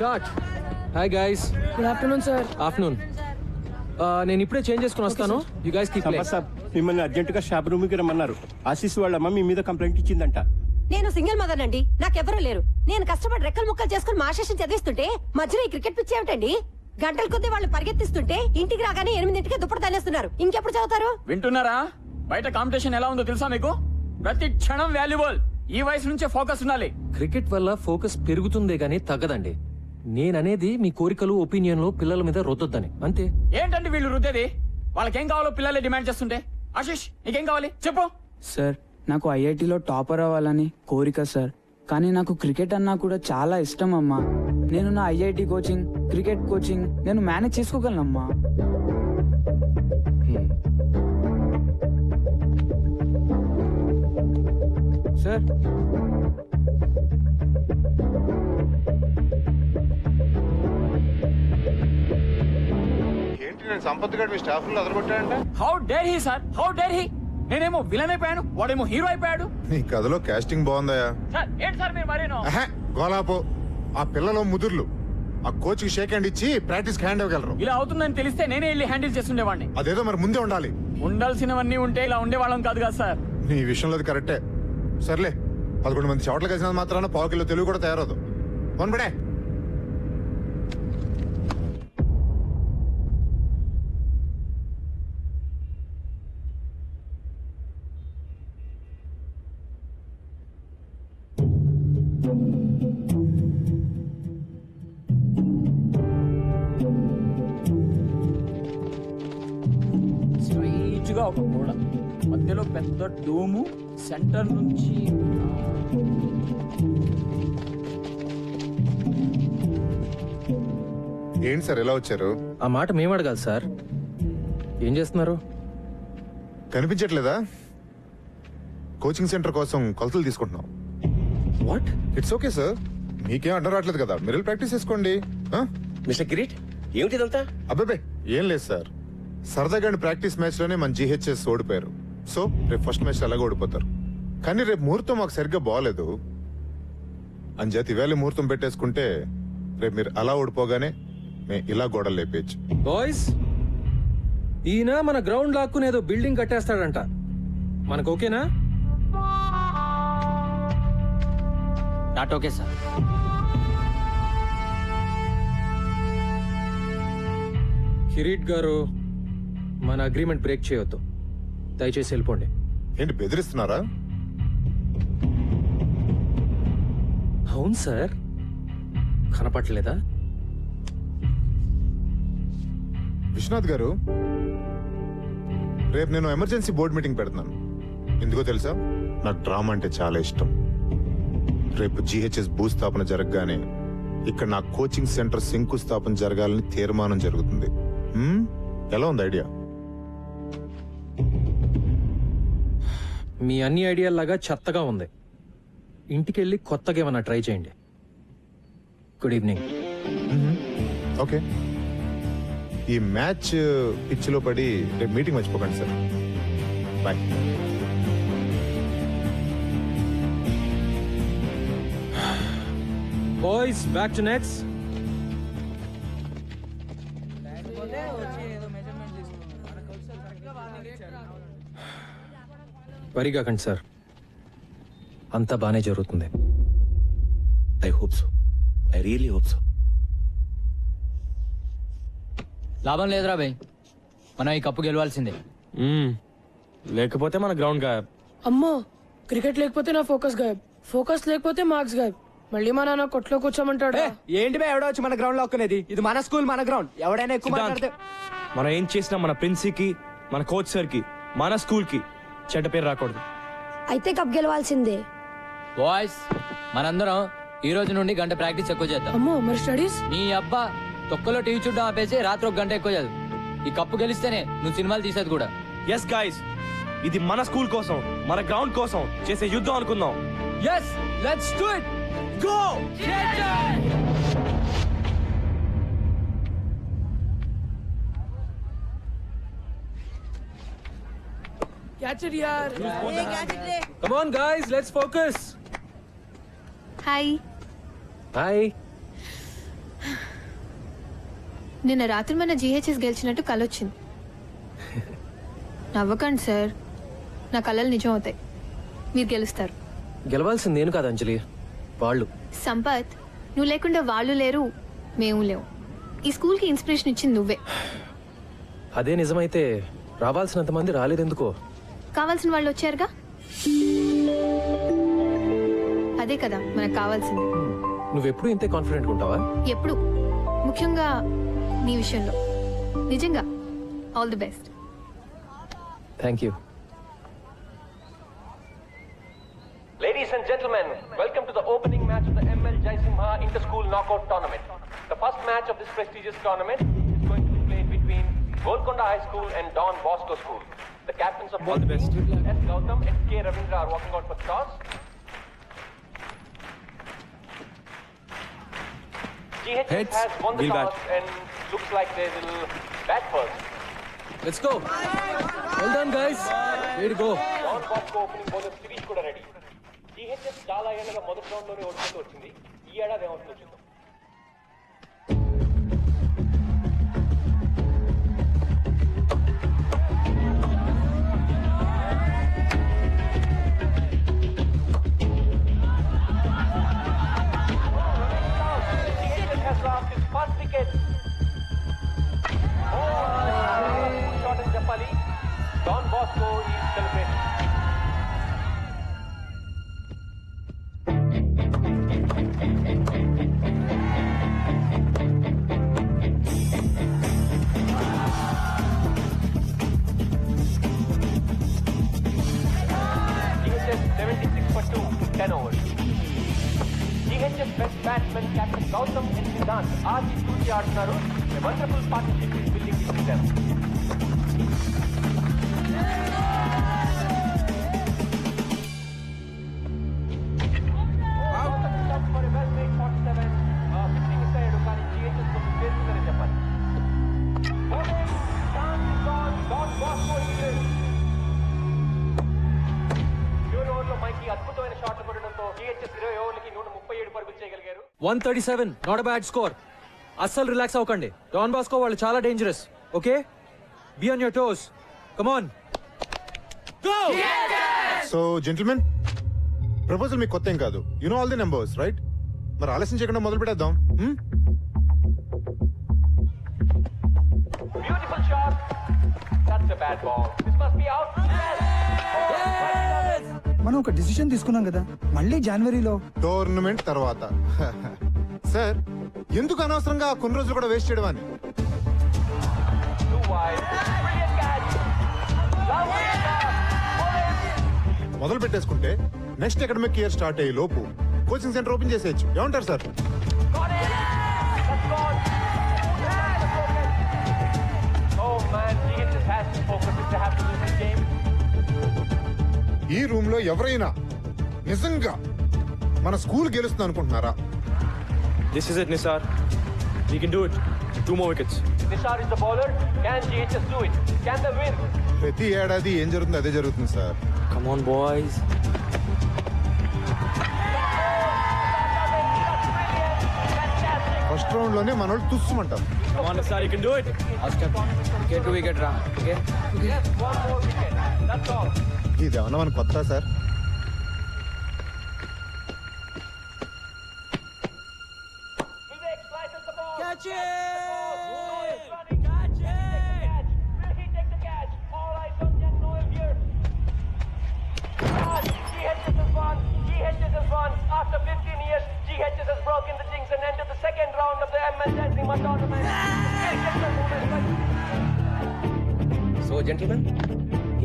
Short hi guys good afternoon sir afternoon నేను ఇప్పుడే change చేసుకుని వస్తాను. You guys keep Sampath saab మిమ్మల్ని అర్జెంటుగా షాప్ రూమ్కి రమ్మన్నారు. ఆశీస్ వాళ్ళ అమ్మ మీ మీద కంప్లైంట్ ఇచ్చిందంట. నేను సింగిల్ మదర్ అండి నాకెవరూ లేరు. నేను కష్టపడి రెక్కలు ముక్కలు చేసుకుని మా శేషం చదివిస్తుంటే మధ్యలో ఈ క్రికెట్ పిచ్చి ఏమిటండి? గంటల కొద్దీ వాళ్ళు పరిగెత్తిస్తుంటే ఇంటికి రాగానే ఎనిమిదింటికి దుప్పటి తల్లేస్తున్నారు ఇంకెప్పుడు చదువుతారు? వింటున్నారా? బయట కాంపిటీషన్ ఎలా ఉందో తెలుసా మీకు? ప్రతి క్షణం వాల్యుబుల్ ఈ వయసు నుంచే ఫోకస్ ఉండాలి. క్రికెట్ వల్ల ఫోకస్ పెరుగుతుందే గానీ తగ్గదండి. నేననేది మీ కోరికలు ఒపీనియన్లు పిల్లల మీద రుద్దొద్దని. అంతే. ఏంటండి వీళ్ళు రుద్దేది? వాళ్ళకేం కావాలో పిల్లలే డిమాండ్ చేస్తుంటే? ఆశిష్ నీకేం కావాలి? చెప్పు. సార్ నాకు ఐఐటిలో టాపర్ అవ్వాలని కోరిక సార్. కానీ నాకు క్రికెట్ అన్నా కూడా చాలా ఇష్టం అమ్మా. నేను నా ఐఐటి కోచింగ్ క్రికెట్ కోచింగ్ నేను మేనేజ్ చేసుకోగలనమ్మా. సార్ నేను సంపత్ గారు మీ స్టాఫ్లో how dare he sir how dare he నేనేమో విలన్ అయిపోయాను వాడేమో హీరో అయిపోయాడు. నీ కథలో కాస్టింగ్ బాగుందయా సార్ ఏంటి సార్ మీరు మరేనో? అహే, గోలాపో ఆ పిల్లలు ముదుర్లు. ఆ కోచ్కి షేక్ హ్యాండ్ ఇచ్చి ప్రాక్టీస్ హ్యాండ్ ఇవ్వగలరు. ఇలా అవుతుందని తెలిస్తే నేనే వెళ్ళి హ్యాండిల్ చేస్తుండేవాడిని. అదేదో మరి ముందే ఉండాలి. ఉండాల్సినవన్నీ ఉంటే ఇలా ఉండేవాళ్ళం కాదు కదా సార్ నీ విషయంలో అది కరెక్టే సర్లే పదకొండు మంది చోట్ల కలిసినంత మాత్రాన పావు కిలో తెలుగు కూడా తయారవుదు. ఫోన్ పడే స్ట్రైట్గా ఒక గోడ. మధ్యలో పెద్ద డోము సెంటర్ నుంచి ఏంటి సార్ ఎలా వచ్చారు? ఆ మాట మేము అడగాలి సార్. ఏం చేస్తున్నారు? కనిపించట్లేదా? కోచింగ్ సెంటర్ కోసం కొలతలు తీసుకుంటున్నాం. వాట్ ఇట్స్ ఓకే సార్ మీకేం అడ్డం రావట్లేదు కదా. మీరు ప్రాక్టీస్ చేసుకోండి? మిస్టర్ కిరీట్ ఏమిటిదంతా అబ్బాబే ఏం లేదు సార్. సరదాగా ప్రాక్టీస్ మ్యాచ్లోనే మన జీహెచ్ఎస్ ఓడిపోయారు. సో రేపు ఫస్ట్ మ్యాచ్ అలాగే ఓడిపోతారు. కానీ రేపు ముహూర్తం మాకు సరిగ్గా బాగాలేదు అంచేత ఇవాళ ముహూర్తం పెట్టేసుకుంటే రేపు మీరు అలా ఓడిపోగానే మేము ఇలా గోడలు లేపేయచ్చు. బాయ్స్ ఈయన మన గ్రౌండ్ లాక్కుని ఏదో బిల్డింగ్ కట్టేస్తాడంట. మనకు ఓకేనా? నాట్ ఓకే సార్ కిరీట్ గారు మన అగ్రిమెంట్ బ్రేక్ చేయొద్దు. దయచేసి వెళ్ళిపోండి. ఏంటి బెదిరిస్తున్నారా? అవును సార్. కనపట్లేదా విశ్వనాథ్ గారు రేపు నేను ఎమర్జెన్సీ బోర్డు మీటింగ్ పెడుతున్నాను. ఎందుకో తెలుసా? నాకు డ్రామా అంటే చాలా ఇష్టం. రేపు జీహెచ్ఎస్ భూస్థాపన జరగగానే ఇక్కడ నా కోచింగ్ సెంటర్ శంకుస్థాపన జరగాలని తీర్మానం జరుగుతుంది? ఎలా ఉంది ఐడియా? మీ అన్ని ఐడియాలాగా చెత్తగా ఉంది. ఇంటికెళ్ళి కొత్తగా ఏమన్నా ట్రై చేయండి. Good evening. ఓకే. ఈ మ్యాచ్ పిచ్లో పడి రేపు మీటింగ్ మర్చిపోకండి sir. Bye. Boys back to nets వరిగాకండి sir. అంతా బానే జరుగుతుంది. I hope so I really hope so లాభం లేదురా భయ్ మనం ఈ కప్పు గెలవాల్సిందే. లేకపోతే మన గ్రౌండ్గా అమ్మో క్రికెట్ లేకపోతే నా ఫోకస్ గాయబ్. ఫోకస్ లేకపోతే మార్క్స్ గాయబ్. మళ్ళీ మా నాన్న కొట్లో కూర్చోమంటాడు? ఏంటి బే ఎవడో వచ్చి మన గ్రౌండ్లో ఒక్కనేది? ఇది మన స్కూల్ మన గ్రౌండ్ ఎవడైనా ఎక్కువ మాట్లాడితే మనం ఏం చేసినా మన ప్రిన్సికి మన కోచ్ సార్కి మన స్కూల్కి చెడ్డ పేరు రాకూడదు. అయితే కప్ గెలవాల్సిందే. బాయ్స్ మనందరం ఈ రోజు నుండి గంట ప్రాక్టీస్ ఎక్కువ చేద్దాం. అమ్మో మరి స్టడీస్ నీ అబ్బా తొక్కలో టీవీ చూడడం ఆపేసి రాత్రి ఒక గంట ఎక్కువ చదువు. ఈ కప్పు గెలిస్తేనే నువ్వు సినిమాలు తీసేది కూడా. ఎస్ గాయస్ ఇది మన స్కూల్ కోసం మన గ్రౌండ్ కోసం చేసే యుద్ధం అనుకుందాం. Yes let's do it it యార్ come on guys let's focus hi hi నిన్న రాత్రి మన జీహెచ్ఎస్ గెలిచినట్టు కలొచ్చింది. నవ్వకండి సార్. నా కళలు నిజం అవుతాయి. మీరు గెలుస్తారు. గెలవాల్సింది నేను కాదు అంజలి. వాళ్ళు. సంపత్ నువ్వు లేకుండా వాళ్ళు లేరు మేము లేవు. ఈ స్కూల్కి ఇన్స్పిరేషన్ ఇచ్చింది నువ్వే. అదే నిజమైతే రావాల్సినంత మంది రాలేదెందుకో? కావాల్సిన వాళ్ళు వచ్చారుగా? అదే కదా మనకు కావాల్సింది. నువ్వెప్పుడు ఇంతే కాన్ఫిడెంట్ ఉంటావా? ఎప్పుడు. ముఖ్యంగా నీ విషయంలో. నిజంగా all the best thank you Ladies and gentlemen, welcome to the opening match of the ML Jaisimha Inter-School Knockout Tournament. The first match of this prestigious tournament is going to be played between Golconda High School and Don Bosco School. The captains of all the best. Teams, S. Gautam and K. Ravindra are walking out for the toss. GHs Heads, has won the toss and looks like they will bat first. Let's go. Well done, guys. Way to go. Don Bosco opening bowler Sirish ready. THS చాలా ఏళ్ళగా మొదటి రౌండ్లోనే ఓడిపోతూ వచ్చింది. ఈ ఏడాది ఏమవుతుందో చూద్దాం. Batsman Gautam Gautam and Siddhant ఆర్జీ తూచి ఆడుతున్నారు wonderful partnership building between one thirty seven not bad score అస్సలు రిలాక్స్ అవ్వకండి. డాన్ బాస్కో వాళ్ళు చాలా dangerous okay be on your toes come on so gentlemen proposal మీకు కొత్త ఏం కాదు. You know all the numbers right మరి ఆలస్యం చేయకుండా మొదలు పెట్టేద్దాం. Hmm? Beautiful shot that's a bad ball this must be out మనం ఒక డిసిషన్ తీసుకున్నాం కదా మళ్ళీ జనవరిలో టోర్నమెంట్ తర్వాత. సార్ ఎందుకు అనవసరంగా కొన్ని రోజులు కూడా వేస్ట్ చేయడం అని? మొదలు పెట్టేసుకుంటే నెక్స్ట్ అకాడమిక్ ఇయర్ స్టార్ట్ అయ్యే లోపు కోచింగ్ సెంటర్ ఓపెన్ చేసేయచ్చు. ఏమంటారు సార్ ఈ రూమ్లో ఎవరైనా నిజంగా మన స్కూల్ గెలుస్తుంది అనుకుంటున్నారా? This is it Nisar we can do it two more wickets Nishar is the bowler. Can GHS do it? Can they win? ప్రతి ఏడాది ఏం జరుగుతుంది? అదే జరుగుతుంది sir. Come on boys first రౌండ్లోనే మన వాళ్ళు తుస్సుమంటారు. Come on Nisar you can do it wicket to wicket రా okay Yes, one more wicket. That's all. ఇది ఏమన్నా మన కొత్త సార్ Vivek slices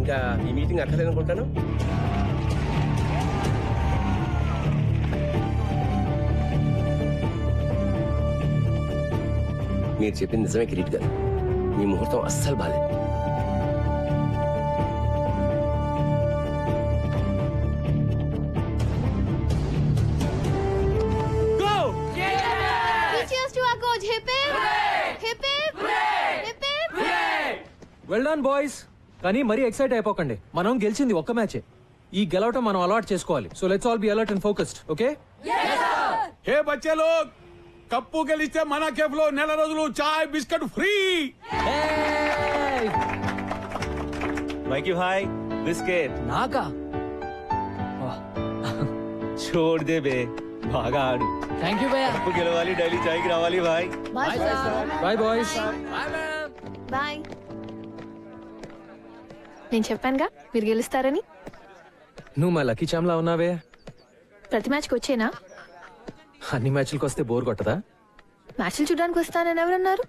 ఇంకా ఈ మీటింగ్ అక్కర్లేదు అనుకుంటాను మీరు చెప్పింది నిజమే కిరీట్ గారు. మీ ముహూర్తం అస్సలు బాలేదు. వెల్ డన్ బాయ్స్ కానీ మరీ ఎక్సైట్ అయిపోకండి మనం గెలిచింది ఒక్క మ్యాచే ఈ గెలవటం మనం అలవాటు చేసుకోవాలి so let's all be alert and focused okay hey బచ్చే log cup గెలిస్తే మన కేఫ్ లో నెల రోజులు చాయ్ బిస్కెట్ ఫ్రీ మైకి భాయ్ బిస్కెట్ నాకా छोड़ दे बे బాగా ఆడు థ్యాంక్ యూ భయ్యా కప్పు గెలవాలి డైలీ చాయ్కి రావాలి భాయ్ బాయ్ బాయ్ బాయ్స్ బాయ్ నేను చెప్పానుగా మీరు గెలుస్తారని. నువ్వు మా లక్కీ చామ్లా ఉన్నావే. ప్రతి మ్యాచ్కి వచ్చేనా? అన్ని మ్యాచ్లకు వస్తే బోర్ కొట్టదా? మ్యాచ్లు చూడడానికి వస్తానని ఎవరన్నారు?